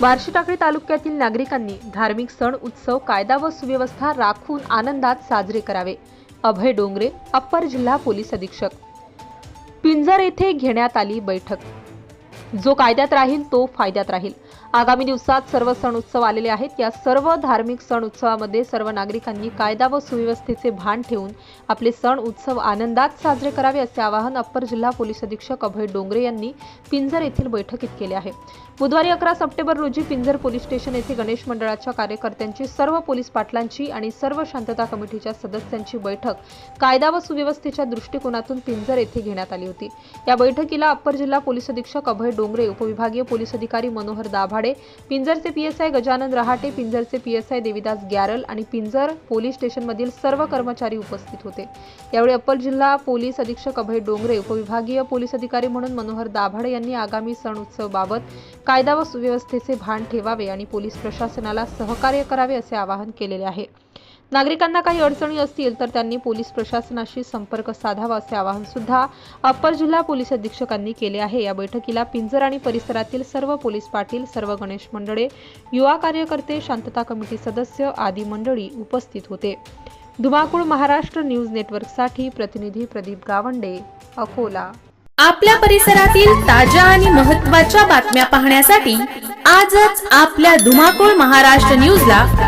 बार्शी टाकळी तालुक्यातील नागरिकांनी धार्मिक सण उत्सव कायदा व सुव्यवस्था राखून आनंदात साजरे करावे. अभय डोंगरे अप्पर जिल्हा पोलीस अधीक्षक. पिंजर येथे घेण्यात आली बैठक. जो कायद्यात राहील तो फायद्यात राहील. आगामी दिवसात सर्व सण उत्सव आलेले आहेत. या सर्व धार्मिक सण उत्सवामध्ये सर्व नागरिकांनी कायदा व सुव्यवस्थेचे भान ठेवून आपले सण उत्सव आनंदात साजरे करावे असे आवाहन अप्पर जिल्हा पोलीस अधीक्षक अभय डोंगरे यांनी पिंजर येथील बैठकीत केले आहे. बुधवारी अकरा सप्टेंबर रोजी पिंजर पोलीस स्टेशन येथे गणेश मंडळाच्या कार्यकर्त्यांची सर्व पोलीस पाटलांची आणि सर्व शांतता कमिटीच्या सदस्यांची बैठक कायदा व सुव्यवस्थेच्या दृष्टिकोनातून पिंजर येथे घेण्यात आली होती. या बैठकीला अप्पर जिल्हा पोलीस अधीक्षक अभय डोंगरे उपविभागीय पोलीस अधिकारी मनोहर दाभा दाभाडे पिंजरचे पीएसआय गजानन रहाटे पिंजरचे पीएसआय देविदास ग्यारल आणि पिंजर पोलीस स्टेशनमधील सर्व कर्मचारी उपस्थित होते यावेळी अप्पर जिल्हा पोलीस अधीक्षक अभय डोंगरे उपविभागीय पोलीस अधिकारी म्हणून मनोहर दाभाडे यांनी आगामी सण उत्सव बाबत कायदा व सुव्यवस्थेचे भान ठेवावे आणि पोलीस प्रशासनाला सहकार्य करावे असे आवाहन केलेले आहे नागरिकांना काही अडचणी असतील तर त्यांनी पोलीस प्रशासनाशी संपर्क साधावा असे आवाहन सुद्धा अप्पर जिल्हा पोलीस अधीक्षकांनी केले आहे. या बैठकीला पिंजर आणि परिसरातील सर्व पोलीस पाटील सर्व गणेश मंडळे युवा कार्यकर्ते शांतता कमिटी सदस्य आदी मंडळी उपस्थित होते. धुमाकूळ महाराष्ट्र न्यूज नेटवर्कसाठी प्रतिनिधी प्रदीप गावंडे अकोला. आपल्या परिसरातील ताज्या आणि महत्त्वाच्या बातम्या पाहण्यासाठी आजच आपल्या धुमाकूळ महाराष्ट्र न्यूजला